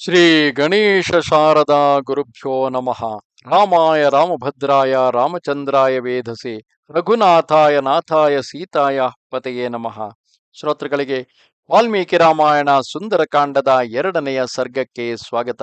ಶ್ರೀ ಗಣೇಶ ಶಾರದಾ ಗುರುಭ್ಯೋ ನಮಃ. ರಾಮಾಯ ರಾಮಭದ್ರಾಯ ರಾಮಚಂದ್ರಾಯ ವೇಧಸಿ ರಘುನಾಥಾಯ ನಾಥಾಯ ಸೀತಾಯ ಪತೆಯೇ ನಮಃ. ಶ್ರೋತೃಗಳಿಗೆ ವಾಲ್ಮೀಕಿ ರಾಮಾಯಣ ಸುಂದರಕಾಂಡದ ಎರಡನೆಯ ಸರ್ಗಕ್ಕೆ ಸ್ವಾಗತ.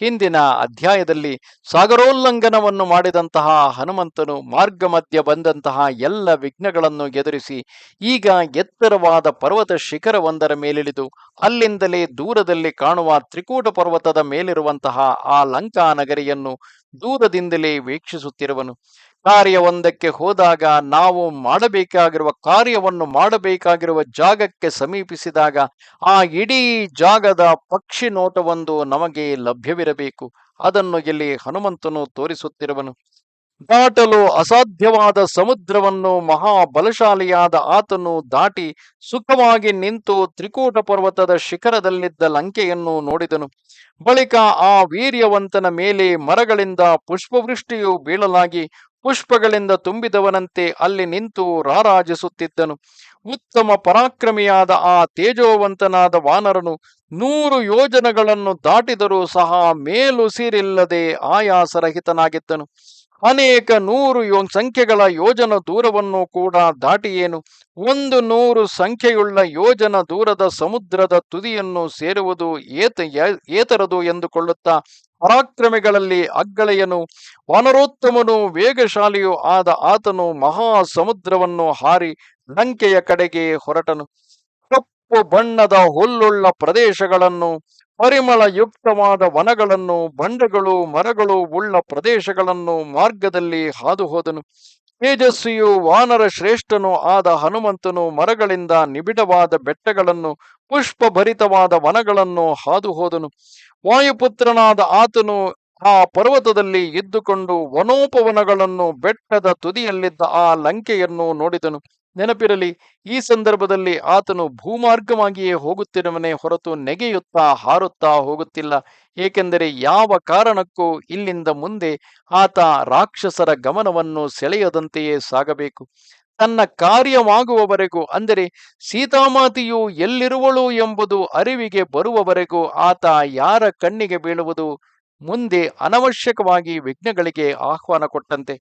ಹಿಂದಿನ ಅಧ್ಯಾಯದಲ್ಲಿ ಸಾಗರೋಲ್ಲಂಘನವನ್ನು ಮಾಡಿದಂತಹ ಹನುಮಂತನು ಮಾರ್ಗ ಮಧ್ಯ ಬಂದಂತಹ ಎಲ್ಲ ವಿಘ್ನಗಳನ್ನು ಎದುರಿಸಿ ಈಗ ಎತ್ತರವಾದ ಪರ್ವತ ಶಿಖರವೊಂದರ ಮೇಲಿಳಿದು ಅಲ್ಲಿಂದಲೇ ದೂರದಲ್ಲಿ ಕಾಣುವ ತ್ರಿಕೂಟ ಪರ್ವತದ ಮೇಲಿರುವಂತಹ ಆ ಲಂಕಾ ನಗರಿಯನ್ನು ದೂರದಿಂದಲೇ ವೀಕ್ಷಿಸುತ್ತಿರುವನು. ಕಾರ್ಯವೊಂದಕ್ಕೆ ಹೋದಾಗ ನಾವು ಮಾಡಬೇಕಾಗಿರುವ ಕಾರ್ಯವನ್ನು ಮಾಡಬೇಕಾಗಿರುವ ಜಾಗಕ್ಕೆ ಸಮೀಪಿಸಿದಾಗ ಆ ಇಡೀ ಜಾಗದ ಪಕ್ಷಿ ನೋಟವೊಂದು ನಮಗೆ ಲಭ್ಯವಿರಬೇಕು. ಅದನ್ನು ಇಲ್ಲಿ ಹನುಮಂತನು ತೋರಿಸುತ್ತಿರುವನು. ದಾಟಲು ಅಸಾಧ್ಯವಾದ ಸಮುದ್ರವನ್ನು ಮಹಾಬಲಶಾಲಿಯಾದ ಆತನು ದಾಟಿ ಸುಖವಾಗಿ ನಿಂತು ತ್ರಿಕೂಟ ಪರ್ವತದ ಶಿಖರದಲ್ಲಿದ್ದ ಲಂಕೆಯನ್ನು ನೋಡಿದನು. ಬಳಿಕ ಆ ವೀರ್ಯವಂತನ ಮೇಲೆ ಮರಗಳಿಂದ ಪುಷ್ಪವೃಷ್ಟಿಯು ಬೀಳಲಾಗಿ ಪುಷ್ಪಗಳಿಂದ ತುಂಬಿದವನಂತೆ ಅಲ್ಲಿ ನಿಂತು ರಾರಾಜಿಸುತ್ತಿದ್ದನು. ಉತ್ತಮ ಪರಾಕ್ರಮಿಯಾದ ಆ ತೇಜೋವಂತನಾದ ವಾನರನು ನೂರು ಯೋಜನಗಳನ್ನು ದಾಟಿದರೂ ಸಹ ಮೇಲುಸಿರಿಲ್ಲದೆ ಆಯಾಸರಹಿತನಾಗಿದ್ದನು. ಅನೇಕ ನೂರು ಯೋ, ಸಂಖ್ಯೆಗಳ ಯೋಜನ ದೂರವನ್ನು ಕೂಡ ದಾಟಿಯೇನು. ಒಂದು ನೂರು ಸಂಖ್ಯೆಯುಳ್ಳ ಯೋಜನ ದೂರದ ಸಮುದ್ರದ ತುದಿಯನ್ನು ಸೇರುವುದು ಏತ ಏತರದು ಎಂದುಕೊಳ್ಳುತ್ತಾ ಪರಾಕ್ರಮಿಗಳಲ್ಲಿ ಅಗ್ಗಳೆಯನು, ವಾನರೋತ್ತಮನು, ವೇಗಶಾಲಿಯೂ ಆದ ಆತನು ಮಹಾ ಸಮುದ್ರವನ್ನು ಹಾರಿ ಲಂಕೆಯ ಕಡೆಗೆ ಹೊರಟನು. ಕಪ್ಪು ಬಣ್ಣದ ಹುಲ್ಲುಳ್ಳ ಪ್ರದೇಶಗಳನ್ನು, ಪರಿಮಳಯುಕ್ತವಾದ ವನಗಳನ್ನು, ಬಂಡೆಗಳು, ಮರಗಳು ಉಳ್ಳ ಪ್ರದೇಶಗಳನ್ನು ಮಾರ್ಗದಲ್ಲಿ ಹಾದು ಹೋದನು ತೇಜಸ್ವಿಯು ವಾನರ ಶ್ರೇಷ್ಠನು ಆದ ಹನುಮಂತನು ಮರಗಳಿಂದ ನಿಬಿಡವಾದ ಬೆಟ್ಟಗಳನ್ನು, ಪುಷ್ಪಭರಿತವಾದ ವನಗಳನ್ನು ಹಾದು ಹೋದನು ವಾಯುಪುತ್ರನಾದ ಆತನು ಆ ಪರ್ವತದಲ್ಲಿ ಇದ್ದುಕೊಂಡು ವನೋಪವನಗಳನ್ನು ಬೆಟ್ಟದ ತುದಿಯಲ್ಲಿದ್ದ ಆ ಲಂಕೆಯನ್ನು ನೋಡಿದನು. ನೆನಪಿರಲಿ, ಈ ಸಂದರ್ಭದಲ್ಲಿ ಆತನು ಭೂಮಾರ್ಗವಾಗಿಯೇ ಹೋಗುತ್ತಿರುವನೇ ಹೊರತು ನೆಗೆಯುತ್ತಾ ಹಾರುತ್ತಾ ಹೋಗುತ್ತಿಲ್ಲ. ಏಕೆಂದರೆ ಯಾವ ಕಾರಣಕ್ಕೂ ಇಲ್ಲಿಂದ ಮುಂದೆ ಆತ ರಾಕ್ಷಸರ ಗಮನವನ್ನು ಸೆಳೆಯದಂತೆಯೇ ಸಾಗಬೇಕು. ತನ್ನ ಕಾರ್ಯವಾಗುವವರೆಗೂ, ಅಂದರೆ ಸೀತಾಮಾತೆಯು ಎಲ್ಲಿರುವಳು ಎಂಬುದು ಅರಿವಿಗೆ ಬರುವವರೆಗೂ ಆತ ಯಾರ ಕಣ್ಣಿಗೆ ಬೀಳುವುದು ಮುಂದೆ ಅನವಶ್ಯಕವಾಗಿ ವಿಘ್ನಗಳಿಗೆ ಆಹ್ವಾನ ಕೊಟ್ಟಂತೆ.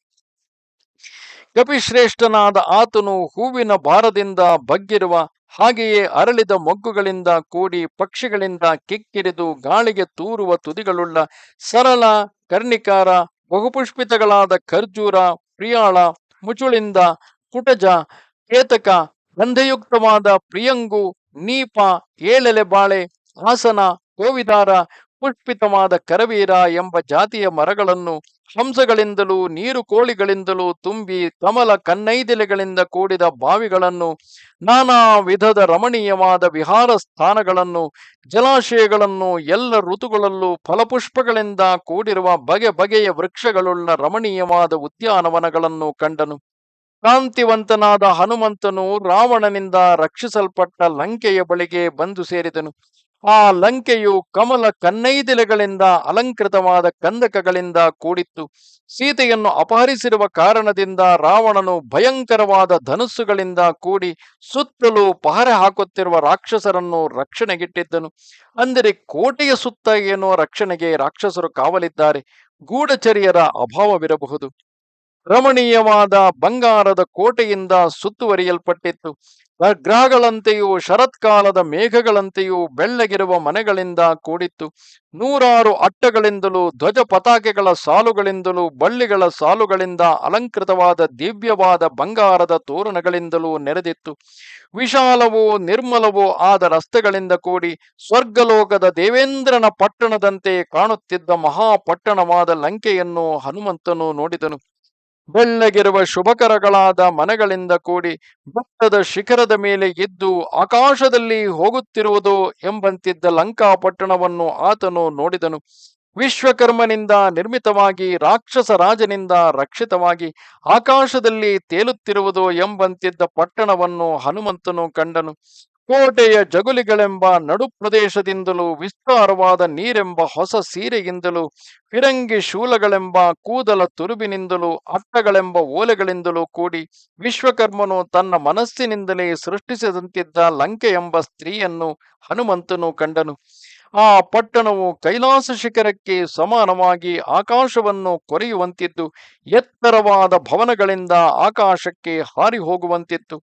ಕಪಿಶ್ರೇಷ್ಠನಾದ ಆತನು ಹೂವಿನ ಭಾರದಿಂದ ಬಗ್ಗಿರುವ ಹಾಗೆಯೇ ಅರಳಿದ ಮೊಗ್ಗುಗಳಿಂದ ಕೂಡಿ ಪಕ್ಷಿಗಳಿಂದ ಕಿಕ್ಕಿರಿದು ಗಾಳಿಗೆ ತೂರುವ ತುದಿಗಳುಳ್ಳ ಸರಳ, ಕರ್ಣಿಕಾರ, ಬಹುಪುಷ್ಪಿತಗಳಾದ ಖರ್ಜೂರ, ಪ್ರಿಯಾಳ, ಮುಚುಳಿಂದ ಕುಟಜ ಕೇತಕ, ಗಂಧಯುಕ್ತವಾದ ಪ್ರಿಯಂಗು, ನೀಪ, ಏಳೆಲೆ ಬಾಳೆ, ಹಾಸನ ಕೋವಿದಾರ ಪುಷ್ಪಿತವಾದ ಕರವೀರ ಎಂಬ ಜಾತಿಯ ಮರಗಳನ್ನು ಹಂಸಗಳಿಂದಲೂ, ನೀರು ಕೋಳಿಗಳಿಂದಲೂ ತುಂಬಿ ಕಮಲ ಕನ್ನೈದೆಲೆಗಳಿಂದ ಕೂಡಿದ ಬಾವಿಗಳನ್ನು, ನಾನಾ ವಿಧದ ರಮಣೀಯವಾದ ವಿಹಾರ ಸ್ಥಾನಗಳನ್ನು, ಜಲಾಶಯಗಳನ್ನು ಎಲ್ಲ ಋತುಗಳಲ್ಲೂ ಫಲಪುಷ್ಪಗಳಿಂದ ಕೂಡಿರುವ ಬಗೆ ಬಗೆಯ ವೃಕ್ಷಗಳುಳ್ಳ ರಮಣೀಯವಾದ ಉದ್ಯಾನವನಗಳನ್ನು ಕಂಡನು. ಕಾಂತಿವಂತನಾದ ಹನುಮಂತನು ರಾವಣನಿಂದ ರಕ್ಷಿಸಲ್ಪಟ್ಟ ಲಂಕೆಯ ಬಳಿಗೆ ಬಂದು ಸೇರಿದನು. ಆ ಲಂಕೆಯು ಕಮಲ ಕನ್ನೈದಿಲೆಗಳಿಂದ ಅಲಂಕೃತವಾದ ಕಂದಕಗಳಿಂದ ಕೂಡಿತ್ತು. ಸೀತೆಯನ್ನು ಅಪಹರಿಸಿರುವ ಕಾರಣದಿಂದ ರಾವಣನು ಭಯಂಕರವಾದ ಧನುಸ್ಸುಗಳಿಂದ ಕೂಡಿ ಸುತ್ತಲೂ ಪಹರೆ ಹಾಕುತ್ತಿರುವ ರಾಕ್ಷಸರನ್ನು ರಕ್ಷಣೆಗಿಟ್ಟಿದ್ದನು. ಅಂದರೆ ಕೋಟೆಯ ಸುತ್ತ ಏನೋ ರಕ್ಷಣೆಗೆ ರಾಕ್ಷಸರು ಕಾವಲಿದ್ದಾರೆ. ಗೂಢಚರ್ಯರ ಅಭಾವವಿರಬಹುದು. ರಮಣೀಯವಾದ ಬಂಗಾರದ ಕೋಟೆಯಿಂದ ಸುತ್ತುವರಿಯಲ್ಪಟ್ಟಿತ್ತು. ಗ್ರಹಗಳಂತೆಯೂ ಶರತ್ಕಾಲದ ಮೇಘಗಳಂತೆಯೂ ಬೆಳ್ಳಗಿರುವ ಮನೆಗಳಿಂದ ಕೂಡಿತ್ತು. ನೂರಾರು ಅಟ್ಟಗಳಿಂದಲೂ, ಧ್ವಜ ಪತಾಕೆಗಳ ಸಾಲುಗಳಿಂದಲೂ, ಬಳ್ಳಿಗಳ ಸಾಲುಗಳಿಂದ ಅಲಂಕೃತವಾದ ದಿವ್ಯವಾದ ಬಂಗಾರದ ತೋರಣಗಳಿಂದಲೂ ನೆರೆದಿತ್ತು. ವಿಶಾಲವೋ, ನಿರ್ಮಲವೋ ಆದ ರಸ್ತೆಗಳಿಂದ ಕೂಡಿ ಸ್ವರ್ಗಲೋಕದ ದೇವೇಂದ್ರನ ಪಟ್ಟಣದಂತೆ ಕಾಣುತ್ತಿದ್ದ ಮಹಾಪಟ್ಟಣವಾದ ಲಂಕೆಯನ್ನು ಹನುಮಂತನು ನೋಡಿದನು. ಬೆಳ್ಳಗಿರುವ ಶುಭಕರಗಳಾದ ಮನೆಗಳಿಂದ ಕೂಡಿ ಬೆಟ್ಟದ ಶಿಖರದ ಮೇಲೆ ಎದ್ದು ಆಕಾಶದಲ್ಲಿ ಹೋಗುತ್ತಿರುವುದು ಎಂಬಂತಿದ್ದ ಲಂಕಾಪಟ್ಟಣವನ್ನು ಆತನು ನೋಡಿದನು. ವಿಶ್ವಕರ್ಮನಿಂದ ನಿರ್ಮಿತವಾಗಿ, ರಾಕ್ಷಸ ರಾಜನಿಂದ ರಕ್ಷಿತವಾಗಿ ಆಕಾಶದಲ್ಲಿ ತೇಲುತ್ತಿರುವುದು ಎಂಬಂತಿದ್ದ ಪಟ್ಟಣವನ್ನು ಹನುಮಂತನು ಕಂಡನು. ಕೋಟೆಯ ಜಗುಲಿಗಳೆಂಬ ನಡು ಪ್ರದೇಶದಿಂದಲೂ ವಿಸ್ತಾರವಾದ ನೀರೆಂಬ ಹೊಸ ಸೀರೆಯಿಂದಲೂ, ಫಿರಂಗಿ ಶೂಲಗಳೆಂಬ ಕೂದಲ ತುರುಬಿನಿಂದಲೂ, ಅಟ್ಟಗಳೆಂಬ ಓಲೆಗಳಿಂದಲೂ ಕೂಡಿ ವಿಶ್ವಕರ್ಮನು ತನ್ನ ಮನಸ್ಸಿನಿಂದಲೇ ಸೃಷ್ಟಿಸಿದಂತಿದ್ದ ಲಂಕೆ ಎಂಬ ಸ್ತ್ರೀಯನ್ನು ಹನುಮಂತನು ಕಂಡನು. ಆ ಪಟ್ಟಣವು ಕೈಲಾಸ ಶಿಖರಕ್ಕೆ ಸಮಾನವಾಗಿ ಆಕಾಶವನ್ನು ಕೊರೆಯುವಂತಿದ್ದು, ಎತ್ತರವಾದ ಭವನಗಳಿಂದ ಆಕಾಶಕ್ಕೆ ಹಾರಿ ಹೋಗುವಂತಿತ್ತು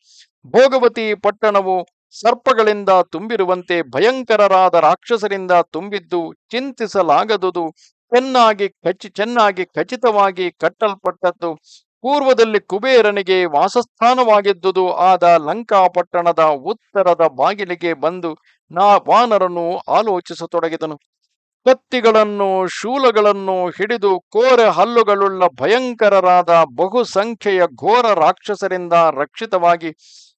ಭೋಗವತಿ ಪಟ್ಟಣವು ಸರ್ಪಗಳಿಂದ ತುಂಬಿರುವಂತೆ ಭಯಂಕರರಾದ ರಾಕ್ಷಸರಿಂದ ತುಂಬಿದ್ದು ಚಿಂತಿಸಲಾಗದುದು. ಚೆನ್ನಾಗಿ ಖಚಿ, ಚೆನ್ನಾಗಿ ಖಚಿತವಾಗಿ ಕಟ್ಟಲ್ಪಟ್ಟದ್ದು ಪೂರ್ವದಲ್ಲಿ ಕುಬೇರನಿಗೆ ವಾಸಸ್ಥಾನವಾಗಿದ್ದುದು. ಆದ ಲಂಕಾಪಟ್ಟಣದ ಉತ್ತರದ ಬಾಗಿಲಿಗೆ ಬಂದು ನಾ ವಾನರನು ಆಲೋಚಿಸತೊಡಗಿದನು. ಕತ್ತಿಗಳನ್ನು, ಶೂಲಗಳನ್ನು ಹಿಡಿದು ಕೋರೆ ಹಲ್ಲುಗಳುಳ್ಳ ಭಯಂಕರರಾದ ಬಹುಸಂಖ್ಯೆಯ ಘೋರ ರಾಕ್ಷಸರಿಂದ ರಕ್ಷಿತವಾಗಿ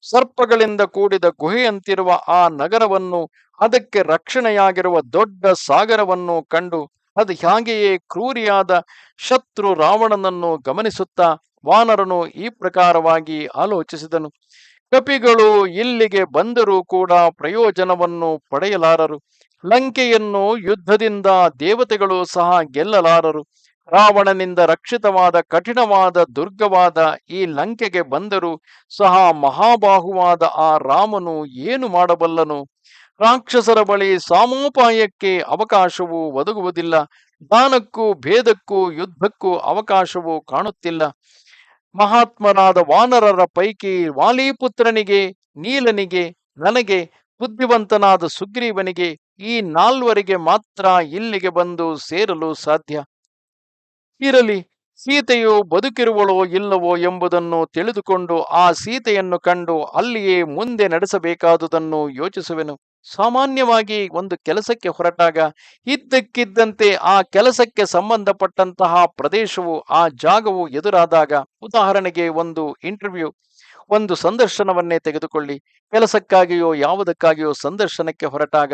ಸರ್ಪಗಳಿಂದ ಕೂಡಿದ ಗುಹೆಯಂತಿರುವ ಆ ನಗರವನ್ನು, ಅದಕ್ಕೆ ರಕ್ಷಣೆಯಾಗಿರುವ ದೊಡ್ಡ ಸಾಗರವನ್ನು ಕಂಡು ಅದು ಹಾಗೆಯೇ ಕ್ರೂರಿಯಾದ ಶತ್ರು ರಾವಣನನ್ನು ಗಮನಿಸುತ್ತಾ ವಾನರನು ಈ ಪ್ರಕಾರವಾಗಿ ಆಲೋಚಿಸಿದನು. ಕಪಿಗಳು ಇಲ್ಲಿಗೆ ಬಂದರೂ ಕೂಡ ಪ್ರಯೋಜನವನ್ನು ಪಡೆಯಲಾರರು. ಲಂಕೆಯನ್ನು ಯುದ್ಧದಿಂದ ದೇವತೆಗಳು ಸಹ ಗೆಲ್ಲಲಾರರು. ರಾವಣನಿಂದ ರಕ್ಷಿತವಾದ, ಕಠಿಣವಾದ, ದುರ್ಗವಾದ ಈ ಲಂಕೆಗೆ ಬಂದರೂ ಸಹ ಮಹಾಬಾಹುವಾದ ಆ ರಾಮನು ಏನು ಮಾಡಬಲ್ಲನು? ರಾಕ್ಷಸರ ಬಳಿ ಸಾಮೋಪಾಯಕ್ಕೆ ಅವಕಾಶವು ಒದಗುವುದಿಲ್ಲ. ದಾನಕ್ಕೂ, ಭೇದಕ್ಕೂ, ಯುದ್ಧಕ್ಕೂ ಅವಕಾಶವು ಕಾಣುತ್ತಿಲ್ಲ. ಮಹಾತ್ಮರಾದ ವಾನರರ ಪೈಕಿ ವಾಲಿಪುತ್ರನಿಗೆ, ನೀಲನಿಗೆ, ನನಗೆ, ಬುದ್ಧಿವಂತನಾದ ಸುಗ್ರೀವನಿಗೆ ಈ ನಾಲ್ವರಿಗೆ ಮಾತ್ರ ಇಲ್ಲಿಗೆ ಬಂದು ಸೇರಲು ಸಾಧ್ಯ. ಇರಲಿ, ಸೀತೆಯು ಬದುಕಿರುವಳೋ ಇಲ್ಲವೋ ಎಂಬುದನ್ನು ತಿಳಿದುಕೊಂಡು ಆ ಸೀತೆಯನ್ನು ಕಂಡು ಅಲ್ಲಿಯೇ ಮುಂದೆ ನಡೆಸಬೇಕಾದುದನ್ನು ಯೋಚಿಸುವೆನು. ಸಾಮಾನ್ಯವಾಗಿ ಒಂದು ಕೆಲಸಕ್ಕೆ ಹೊರಟಾಗ ಇದ್ದಕ್ಕಿದ್ದಂತೆ ಆ ಕೆಲಸಕ್ಕೆ ಸಂಬಂಧಪಟ್ಟಂತಹ ಪ್ರದೇಶವು, ಆ ಜಾಗವು ಎದುರಾದಾಗ, ಉದಾಹರಣೆಗೆ ಒಂದು ಇಂಟರ್ವ್ಯೂ ಒಂದು ಸಂದರ್ಶನವನ್ನೇ ತೆಗೆದುಕೊಳ್ಳಿ. ಕೆಲಸಕ್ಕಾಗಿಯೋ, ಯಾವುದಕ್ಕಾಗಿಯೋ ಸಂದರ್ಶನಕ್ಕೆ ಹೊರಟಾಗ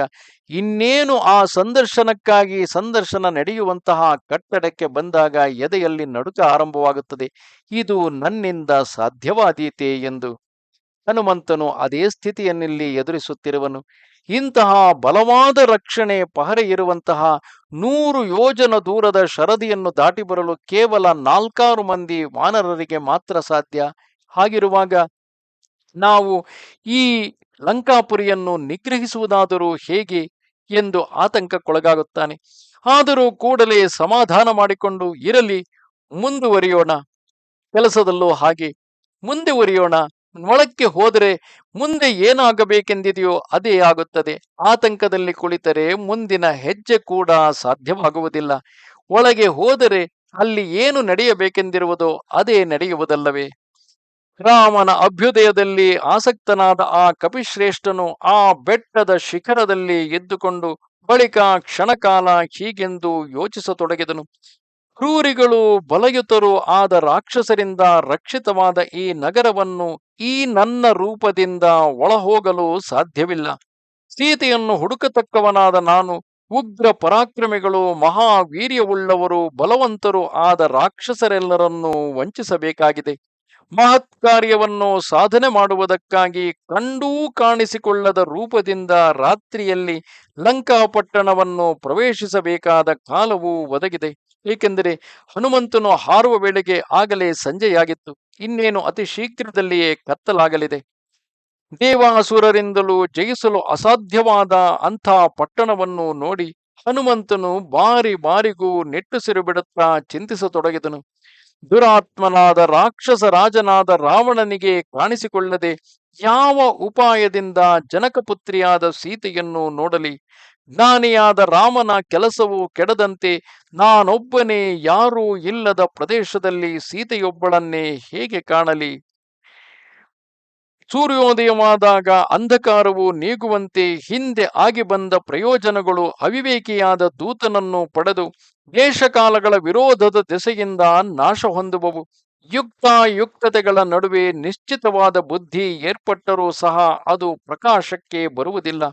ಇನ್ನೇನು ಆ ಸಂದರ್ಶನಕ್ಕಾಗಿ ಸಂದರ್ಶನ ನಡೆಯುವಂತಹ ಕಟ್ಟಡಕ್ಕೆ ಬಂದಾಗ ಎದೆಯಲ್ಲಿ ನಡುಕ ಆರಂಭವಾಗುತ್ತದೆ. ಇದು ನನ್ನಿಂದ ಸಾಧ್ಯವಾದೀತೆ ಎಂದು. ಹನುಮಂತನು ಅದೇ ಸ್ಥಿತಿಯನ್ನಿಲ್ಲಿ ಎದುರಿಸುತ್ತಿರುವನು. ಇಂತಹ ಬಲವಾದ ರಕ್ಷಣೆ ಪಹರೆ ಇರುವಂತಹ ನೂರು ಯೋಜನ ದೂರದ ಶರದಿಯನ್ನು ದಾಟಿ ಬರಲು ಕೇವಲ ನಾಲ್ಕಾರು ಮಂದಿ ವಾನರರಿಗೆ ಮಾತ್ರ ಸಾಧ್ಯ. ಹಾಗಿರುವಾಗ ನಾವು ಈ ಲಂಕಾಪುರಿಯನ್ನು ನಿಗ್ರಹಿಸುವುದಾದರೂ ಹೇಗೆ ಎಂದು ಆತಂಕಕ್ಕೊಳಗಾಗುತ್ತಾನೆ. ಆದರೂ ಕೂಡಲೇ ಸಮಾಧಾನ ಮಾಡಿಕೊಂಡು ಇರಲಿ, ಮುಂದುವರಿಯೋಣ. ಕೆಲಸದಲ್ಲೂ ಹಾಗೆ. ಮುಂದುವರಿಯೋಣ. ಒಳಕ್ಕೆ ಹೋದರೆ ಮುಂದೆ ಏನಾಗಬೇಕೆಂದಿದೆಯೋ ಅದೇ ಆಗುತ್ತದೆ. ಆತಂಕದಲ್ಲಿ ಕುಳಿತರೆ ಮುಂದಿನ ಹೆಜ್ಜೆ ಕೂಡ ಸಾಧ್ಯವಾಗುವುದಿಲ್ಲ. ಒಳಗೆ ಹೋದರೆ ಅಲ್ಲಿ ಏನು ನಡೆಯಬೇಕೆಂದಿರುವುದೋ ಅದೇ ನಡೆಯುವುದಲ್ಲವೇ. ರಾಮನ ಅಭ್ಯುದಯದಲ್ಲಿ ಆಸಕ್ತನಾದ ಆ ಕಪಿಶ್ರೇಷ್ಠನು ಆ ಬೆಟ್ಟದ ಶಿಖರದಲ್ಲಿ ಎದ್ದುಕೊಂಡು ಬಳಿಕ ಕ್ಷಣಕಾಲ ಹೀಗೆಂದು ಯೋಚಿಸತೊಡಗಿದನು. ಕ್ರೂರಿಗಳು ಬಲಯುತರು ಆದ ರಾಕ್ಷಸರಿಂದ ರಕ್ಷಿತವಾದ ಈ ನಗರವನ್ನು ಈ ನನ್ನ ರೂಪದಿಂದ ಒಳಹೋಗಲು ಸಾಧ್ಯವಿಲ್ಲ. ಸೀತೆಯನ್ನು ಹುಡುಕತಕ್ಕವನಾದ ನಾನು ಉಗ್ರ ಪರಾಕ್ರಮಿಗಳು, ಮಹಾವೀರ್ಯವುಳ್ಳವರು, ಬಲವಂತರು ಆದ ರಾಕ್ಷಸರೆಲ್ಲರನ್ನೂ ವಂಚಿಸಬೇಕಾಗಿದೆ. ಮಹತ್ ಕಾರ್ಯವನ್ನು ಸಾಧನೆ ಮಾಡುವುದಕ್ಕಾಗಿ ಕಂಡೂ ಕಾಣಿಸಿಕೊಳ್ಳದ ರೂಪದಿಂದ ರಾತ್ರಿಯಲ್ಲಿ ಲಂಕಾಪಟ್ಟಣವನ್ನು ಪ್ರವೇಶಿಸಬೇಕಾದ ಕಾಲವು ಒದಗಿದೆ. ಏಕೆಂದರೆ ಹನುಮಂತನು ಹಾರುವ ವೇಳೆಗೆ ಆಗಲೇ ಸಂಜೆಯಾಗಿತ್ತು. ಇನ್ನೇನು ಅತಿ ಶೀಘ್ರದಲ್ಲಿಯೇ ಕತ್ತಲಾಗಲಿದೆ. ದೇವಾಸುರರಿಂದಲೂ ಜಯಿಸಲು ಅಸಾಧ್ಯವಾದ ಅಂಥ ಪಟ್ಟಣವನ್ನು ನೋಡಿ ಹನುಮಂತನು ಬಾರಿ ಬಾರಿಗೂ ನೆಟ್ಟುಸಿರು ಬಿಡುತ್ತಾ ಚಿಂತಿಸತೊಡಗಿದನು. ದುರಾತ್ಮನಾದ ರಾಕ್ಷಸ ರಾಜನಾದ ರಾವಣನಿಗೆ ಕಾಣಿಸಿಕೊಳ್ಳದೆ ಯಾವ ಉಪಾಯದಿಂದ ಜನಕಪುತ್ರಿಯಾದ ಸೀತೆಯನ್ನು ನೋಡಲಿ? ಜ್ಞಾನಿಯಾದ ರಾಮನ ಕೆಲಸವು ಕೆಡದಂತೆ ನಾನೊಬ್ಬನೇ ಯಾರೂ ಇಲ್ಲದ ಪ್ರದೇಶದಲ್ಲಿ ಸೀತೆಯೊಬ್ಬಳನ್ನೇ ಹೇಗೆ ಕಾಣಲಿ? ಸೂರ್ಯೋದಯವಾದಾಗ ಅಂಧಕಾರವು ನೀಗುವಂತೆ ಹಿಂದೆ ಆಗಿ ಬಂದ ಪ್ರಯೋಜನಗಳು ಅವಿವೇಕಿಯಾದ ದೂತನನ್ನು ಪಡೆದು ದೇಶಕಾಲಗಳ ವಿರೋಧದ ದೆಸೆಯಿಂದ ನಾಶ ಹೊಂದುವವು. ಯುಕ್ತ ಯುಕ್ತತೆಗಳ ನಡುವೆ ನಿಶ್ಚಿತವಾದ ಬುದ್ಧಿ ಏರ್ಪಟ್ಟರೂ ಸಹ ಅದು ಪ್ರಕಾಶಕ್ಕೆ ಬರುವುದಿಲ್ಲ.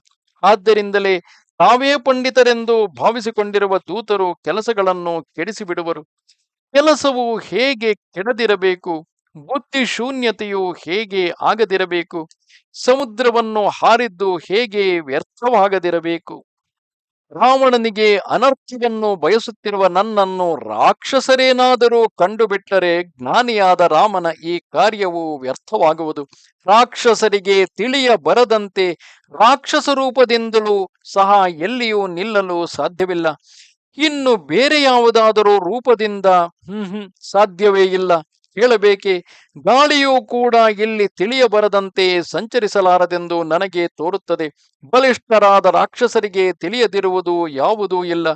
ಆದ್ದರಿಂದಲೇ ತಾವೇ ಪಂಡಿತರೆಂದು ಭಾವಿಸಿಕೊಂಡಿರುವ ದೂತರು ಕೆಲಸಗಳನ್ನು ಕೆಡಿಸಿಬಿಡುವರು. ಕೆಲಸವು ಹೇಗೆ ಕೆಡದಿರಬೇಕು? ಬುದ್ಧಿ ಶೂನ್ಯತೆಯು ಹೇಗೆ ಆಗದಿರಬೇಕು? ಸಮುದ್ರವನ್ನು ಹಾರಿದ್ದು ಹೇಗೆ ವ್ಯರ್ಥವಾಗದಿರಬೇಕು? ರಾವಣನಿಗೆ ಅನರ್ಥವನ್ನು ಬಯಸುತ್ತಿರುವ ನನ್ನನ್ನು ರಾಕ್ಷಸರೇನಾದರೂ ಕಂಡುಬಿಟ್ಟರೆ ಜ್ಞಾನಿಯಾದ ರಾಮನ ಈ ಕಾರ್ಯವು ವ್ಯರ್ಥವಾಗುವುದು. ರಾಕ್ಷಸರಿಗೆ ತಿಳಿಯ ಬರದಂತೆ ರಾಕ್ಷಸ ರೂಪದಿಂದಲೂ ಸಹ ಎಲ್ಲಿಯೂ ನಿಲ್ಲಲು ಸಾಧ್ಯವಿಲ್ಲ. ಇನ್ನು ಬೇರೆ ಯಾವುದಾದರೂ ರೂಪದಿಂದ ಹ್ಮ್ ಹ್ಮ್ ಸಾಧ್ಯವೇ ಇಲ್ಲ. ಹೇಳಬೇಕೆ ಗಾಳಿಯೂ ಕೂಡ ಇಲ್ಲಿ ತಿಳಿಯಬರದಂತೆ ಸಂಚರಿಸಲಾರದೆಂದು ನನಗೆ ತೋರುತ್ತದೆ. ಬಲಿಷ್ಠರಾದ ರಾಕ್ಷಸರಿಗೆ ತಿಳಿಯದಿರುವುದು ಯಾವುದೂ ಇಲ್ಲ.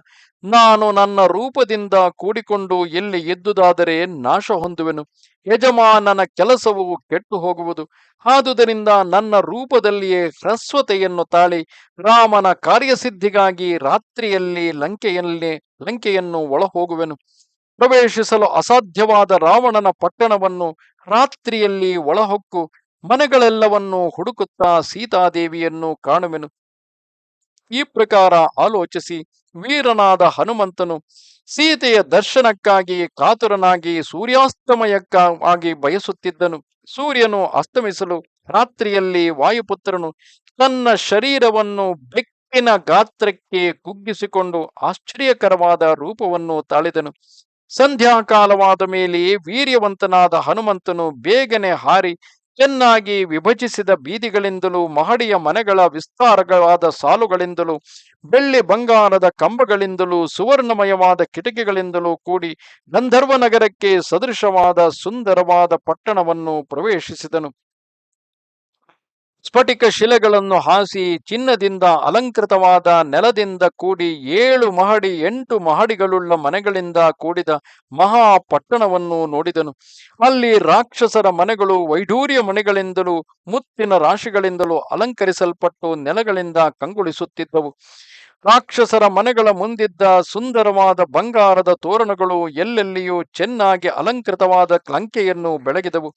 ನಾನು ನನ್ನ ರೂಪದಿಂದ ಕೂಡಿಕೊಂಡು ಎಲ್ಲಿ ಎದ್ದುದಾದರೆ ನಾಶ ಹೊಂದುವೆನು. ಯಜಮಾನನ ಕೆಲಸವು ಕೆಟ್ಟು ಹೋಗುವುದು ಆದುದರಿಂದ ನನ್ನ ರೂಪದಲ್ಲಿಯೇ ಹ್ರಸ್ವತೆಯನ್ನು ತಾಳಿ, ರಾಮನ ಕಾರ್ಯಸಿದ್ಧಿಗಾಗಿ ರಾತ್ರಿಯಲ್ಲಿ ಲಂಕೆಯಲ್ಲಿ, ಲಂಕೆಯನ್ನು ಒಳಹೋಗುವೆನು. ಪ್ರವೇಶಿಸಲು ಅಸಾಧ್ಯವಾದ ರಾವಣನ ಪಟ್ಟಣವನ್ನು ರಾತ್ರಿಯಲ್ಲಿ ಒಳಹೊಕ್ಕು ಮನೆಗಳೆಲ್ಲವನ್ನು ಹುಡುಕುತ್ತಾ ಸೀತಾದೇವಿಯನ್ನು ಕಾಣುವೆನು. ಈ ಪ್ರಕಾರ ಆಲೋಚಿಸಿ ವೀರನಾದ ಹನುಮಂತನು ಸೀತೆಯ ದರ್ಶನಕ್ಕಾಗಿ ಕಾತುರನಾಗಿ ಸೂರ್ಯಾಸ್ತಮಯಕ್ಕಾಗಿ ಬಯಸುತ್ತಿದ್ದನು. ಸೂರ್ಯನು ಅಸ್ತಮಿಸಲು ರಾತ್ರಿಯಲ್ಲಿ ವಾಯುಪುತ್ರನು ತನ್ನ ಶರೀರವನ್ನು ಬೆಕ್ಕಿನ ಗಾತ್ರಕ್ಕೆ ಕುಗ್ಗಿಸಿಕೊಂಡು ಆಶ್ಚರ್ಯಕರವಾದ ರೂಪವನ್ನು ತಾಳಿದನು. ಸಂಧ್ಯಾಕಾಲವಾದ ಮೇಲೆ ವೀರ್ಯವಂತನಾದ ಹನುಮಂತನು ಬೇಗನೆ ಹಾರಿ ಚೆನ್ನಾಗಿ ವಿಭಜಿಸಿದ ಬೀದಿಗಳಿಂದಲೂ ಮಹಡಿಯ ಮನೆಗಳ ವಿಸ್ತಾರಗಳಾದ ಸಾಲುಗಳಿಂದಲೂ, ಬೆಳ್ಳಿ ಬಂಗಾರದ ಕಂಬಗಳಿಂದಲೂ, ಸುವರ್ಣಮಯವಾದ ಕಿಟಕಿಗಳಿಂದಲೂ ಕೂಡಿ ಗಂಧರ್ವ ನಗರಕ್ಕೆ ಸದೃಶವಾದ ಸುಂದರವಾದ ಪಟ್ಟಣವನ್ನು ಪ್ರವೇಶಿಸಿದನು. ಸ್ಫಟಿಕ ಶಿಲೆಗಳನ್ನು ಹಾಸಿ ಚಿನ್ನದಿಂದ ಅಲಂಕೃತವಾದ ನೆಲದಿಂದ ಕೂಡಿ ಏಳು ಮಹಡಿ, ಎಂಟು ಮಹಡಿಗಳುಳ್ಳ ಮನೆಗಳಿಂದ ಕೂಡಿದ ಮಹಾ ಪಟ್ಟಣವನ್ನು ನೋಡಿದನು. ಅಲ್ಲಿ ರಾಕ್ಷಸರ ಮನೆಗಳು ವೈಢೂರ್ಯ ಮನೆಗಳಿಂದಲೂ ಮುತ್ತಿನ ರಾಶಿಗಳಿಂದಲೂ ಅಲಂಕರಿಸಲ್ಪಟ್ಟು ನೆಲಗಳಿಂದ ಕಂಗೊಳಿಸುತ್ತಿದ್ದವು. ರಾಕ್ಷಸರ ಮನೆಗಳ ಮುಂದಿದ್ದ ಸುಂದರವಾದ ಬಂಗಾರದ ತೋರಣಗಳು ಎಲ್ಲೆಲ್ಲಿಯೂ ಚೆನ್ನಾಗಿ ಅಲಂಕೃತವಾದ ಕ್ಲಂಕೆಯನ್ನು ಬೆಳಗಿದವು.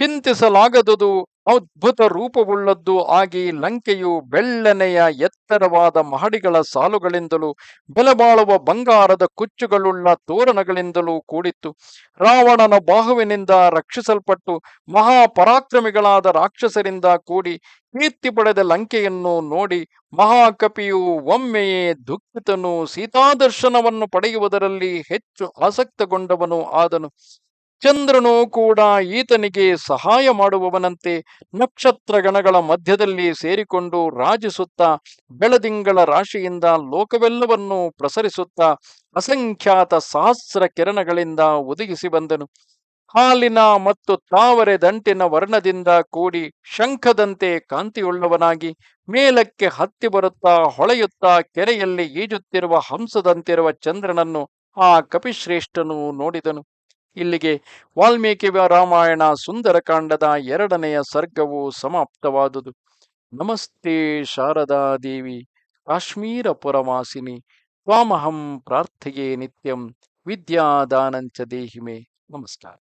ಚಿಂತಿಸಲಾಗದುದು ಅದ್ಭುತ ರೂಪವುಳ್ಳದ್ದು ಆಗಿ ಲಂಕೆಯು ಬೆಳ್ಳನೆಯ ಎತ್ತರವಾದ ಮಹಡಿಗಳ ಸಾಲುಗಳಿಂದಲೂ ಬೆಲೆಬಾಳುವ ಬಂಗಾರದ ಕುಚ್ಚುಗಳುಳ್ಳ ತೋರಣಗಳಿಂದಲೂ ಕೂಡಿತ್ತು. ರಾವಣನ ಬಾಹುವಿನಿಂದ ರಕ್ಷಿಸಲ್ಪಟ್ಟು ಮಹಾಪರಾಕ್ರಮಿಗಳಾದ ರಾಕ್ಷಸರಿಂದ ಕೂಡಿ ಕೀರ್ತಿ ಪಡೆದ ಲಂಕೆಯನ್ನು ನೋಡಿ ಮಹಾಕಪಿಯು ಒಮ್ಮೆಯೇ ದುಃಖಿತನು. ಸೀತಾದರ್ಶನವನ್ನು ಪಡೆಯುವುದರಲ್ಲಿ ಹೆಚ್ಚು ಆಸಕ್ತಗೊಂಡವನು ಆದನು. ಚಂದ್ರನು ಕೂಡ ಈತನಿಗೆ ಸಹಾಯ ಮಾಡುವವನಂತೆ ನಕ್ಷತ್ರ ಗಣಗಳ ಮಧ್ಯದಲ್ಲಿ ಸೇರಿಕೊಂಡು ರಾಜಿಸುತ್ತಾ, ಬೆಳದಿಂಗಳ ರಾಶಿಯಿಂದ ಲೋಕವೆಲ್ಲವನ್ನೂ ಪ್ರಸರಿಸುತ್ತಾ, ಅಸಂಖ್ಯಾತ ಸಹಸ್ರ ಕಿರಣಗಳಿಂದ ಒದಗಿಸಿ ಬಂದನು. ಹಾಲಿನ ಮತ್ತು ತಾವರೆ ದಂಟಿನ ವರ್ಣದಿಂದ ಕೂಡಿ ಶಂಖದಂತೆ ಕಾಂತಿಯುಳ್ಳವನಾಗಿ, ಮೇಲಕ್ಕೆ ಹತ್ತಿ ಬರುತ್ತಾ, ಹೊಳೆಯುತ್ತಾ, ಕೆರೆಯಲ್ಲಿ ಈಜುತ್ತಿರುವ ಹಂಸದಂತಿರುವ ಚಂದ್ರನನ್ನು ಆ ಕಪಿಶ್ರೇಷ್ಠನು ನೋಡಿದನು. ಇಲ್ಲಿಗೆ ವಾಲ್ಮೀಕಿ ರಾಮಾಯಣ ಸುಂದರಕಾಂಡದ ಎರಡನೆಯ ಸರ್ಗವು ಸಮಾಪ್ತವಾದುದು. ನಮಸ್ತೆ ಶಾರದಾ ದೇವಿ, ಕಾಶ್ಮೀರ ಪುರವಾಸಿನಿ, ತ್ವಾಮಹಂ ಪ್ರಾರ್ಥೆಯೇ ನಿತ್ಯಂ, ವಿದ್ಯಾದಾನಂಚ ದೇಹಿಮೆ. ನಮಸ್ಕಾರ.